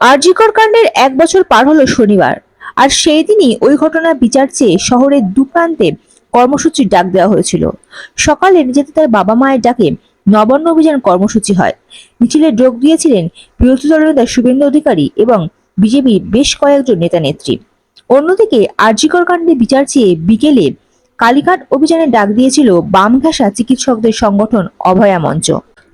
আরজিকর কাণ্ডের এক বছর পার হলো শনিবার, আর সেই দিনই ওই ঘটনার বিচার চেয়ে শহরের দু প্রান্তে কর্মসূচির ডাক দেওয়া হয়েছিল। সকালে নির্যাতিতার বাবা মায়ের ডাকে নবান্ন অভিযান কর্মসূচি হয়। মিছিলে যোগ দিয়েছিলেন বিরোধী দলনেতা শুভেন্দু অধিকারী এবং বিজেপির বেশ কয়েকজন নেতা নেত্রী। অন্যদিকে আরজিকর কাণ্ডে বিচার চেয়ে বিকেলে কালীঘাট অভিযানে ডাক দিয়েছিল বাম ঘেঁষা চিকিৎসকদের সংগঠন অভয়া মঞ্চ।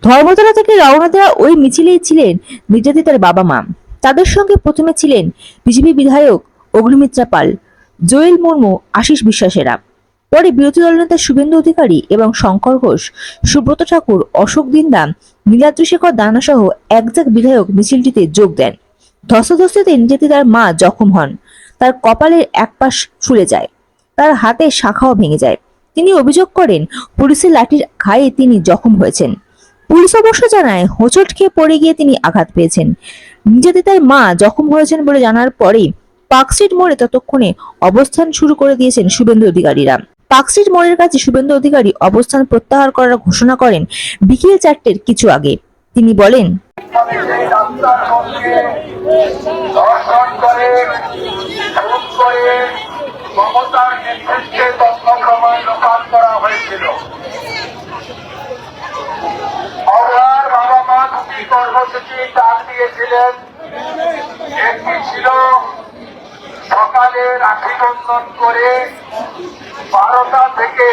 ধর্মতলা থেকে রওনা দেওয়া ওই মিছিলেই ছিলেন নির্যাতিতার বাবা মা। তাদের সঙ্গে প্রথমে ছিলেন বিজেপি বিধায়ক অগ্নিমিত্রা পাল, জয়েল মুর্মু, আশিস বিশ্বাসেরা। পরে বিরোধী দলনেতা শুভেন্দু অধিকারী এবং শঙ্কর ঘোষ, সুব্রত ঠাকুর, অশোক দিন্দা, নীলাদ্রি শেখর দানা সহ একজাক বিধায়ক মিছিলটিতে যোগ দেন। ধস্তাধস্তিতে তার মা জখম হন। তার কপালের এক পাশ ফুলে যায়। তার হাতে শাখাও ভেঙে যায়। তিনি অভিযোগ করেন পুলিশের লাঠির ঘায়ে তিনি জখম হয়েছেন। পুলিশ অবশ্য জানায়, হোঁচট খেয়ে পড়ে গিয়ে তিনি আঘাত পেয়েছেন। নিজেতে তার মা জখম হয়েছেন বলে জানার পরে পার্কস্ট্রিট মোড়ে ততক্ষণে অবস্থান শুরু করে দিয়েছেন শুভেন্দু অধিকারীরা। পার্কস্ট্রিট মোড়ের কাছে শুভেন্দু অধিকারী অবস্থান প্রত্যাহার করার ঘোষণা করেন বিকেল চারটের কিছু আগে। তিনি বলেন মমতার লোপাট করা হয়েছিল অবহার বাবা মা দুটি কর্মসূচি ডাক দিয়েছিলেন। একটি ছিল সকালে রাখি বন্ধন করে বারোটা থেকে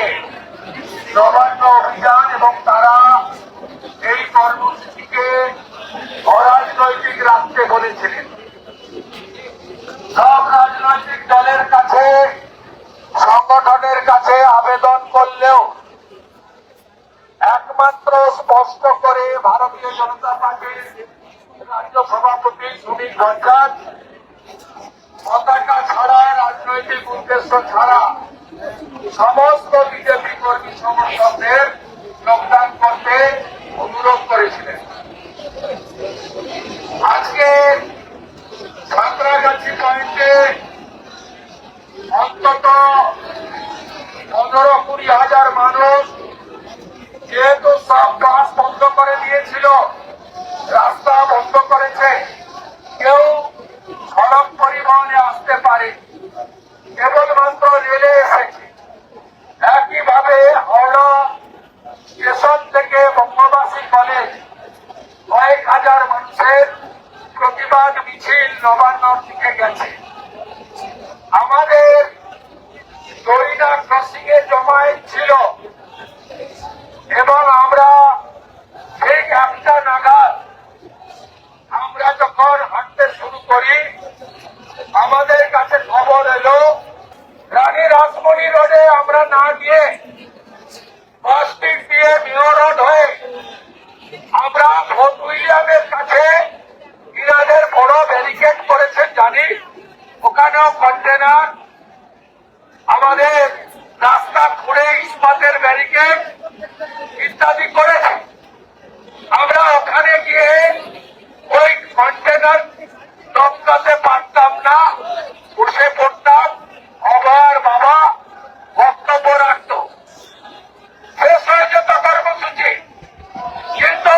নবান্ন অভিযান এবং তারা এই কর্মসূচিকে অরাজনৈতিক রাখতে বলেছিলেন সব রাজনৈতিক দলের কাছে সংগঠনের কাছে আবেদন করলেও একমাত্র স্পষ্ট করে ভারতীয় জনতা পার্টির রাজ্য সভাপতি সুনীল ভট্টাচ পতাকা ছাড়া, রাজনৈতিক উদ্দেশ্য ছাড়া সমস্ত বিজেপি কর্মী সমর্থকদের যোগদান করতে অনুরোধ করেছিলেন। আজকে সাঁতরাগাছি পয়েন্টে অন্তত পনেরো কুড়ি হাজার মানুষ যেহেতু সব বাস বন্ধ করে দিয়েছিল, রাস্তা বন্ধ করেছে, কেউ সড়ক পরিবহনে আসতে পারে কেবলমাত্র রেলে এসেছে একইভাবে হাওড়া স্টেশন থেকে বঙ্গবাসী কলেজ কয়েক হাজার মানুষের প্রতিবাদ মিছিল নবান্নর দিকে গেছে আমাদের দরিনা ক্রসিং এ জমায়েত ছিল এবং আমরা ঠিক একটা নাগাদ আমরা যখন হাঁটতে শুরু করি আমাদের কাছে খবর এলো রানী রাসমণি রোডে আমরা না গিয়ে বাসটিক দিয়ে মেয়র রোড হয়ে আমরা ফোর্ট উইলিয়ামের কাছে ইরানের বড় ব্যারিকেড করেছেন জানি ওখানেও কন্টেনার আমাদের রাস্তা খুঁড়ে ইস্পাতের ব্যারিকেড ইত্যাদি করেছে আমরা ওখানে গিয়ে ওই কন্টেনার টপকাতে পারতাম না উঠে পড়তাম। আবার বাবা বক্তব্য রাখতো। শেষ হয়ে যেত কর্মসূচি কিন্তু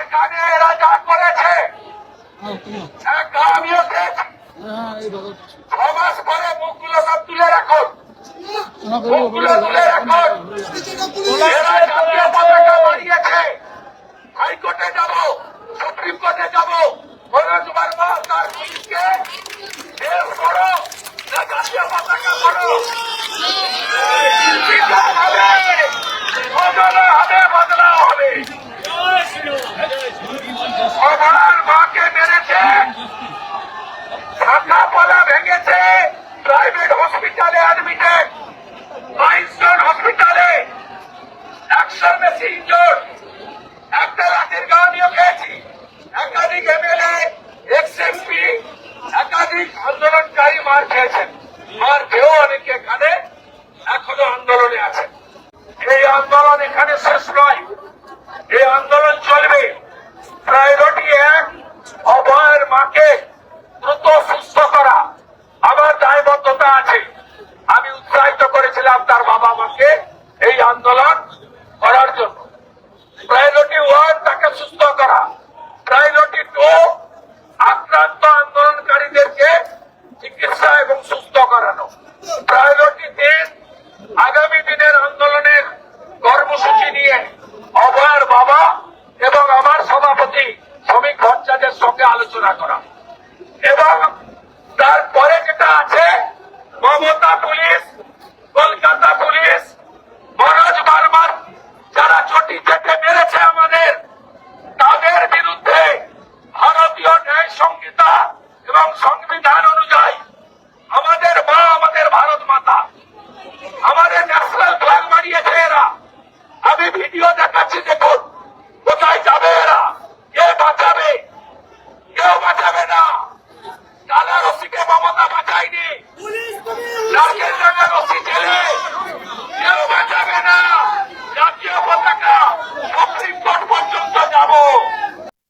এখানে এরা যা করেছে আমিও খেয়েছি ছ মাস পরে মুখগুলো সব তুলে রাখুন। মুখগুলো তুলে রাখুন এরা জাতীয় পতাকা বাড়িয়েছে হাইকোর্টে যাব। মার খেয়েছেন। মার খেয়েও অনেকে এখানে এখনও আন্দোলনে আছেন। এই আন্দোলন এখানে শেষ নয়। এই আন্দোলন চলবে। প্রায়োরিটি এক, অভয়ের মাকে দ্রুত সুস্থ করা। আমার দায়বদ্ধতা আছে। আমি উৎসাহিত করেছিলাম তার বাবা মাকে এই আন্দোলন করার জন্য প্রায়োরিটি ওয়ান তাকে সুস্থ করা প্রায়োরিটি টু সঙ্গে আলোচনা করা। এবং তারপরে যেটা আছে Mamata police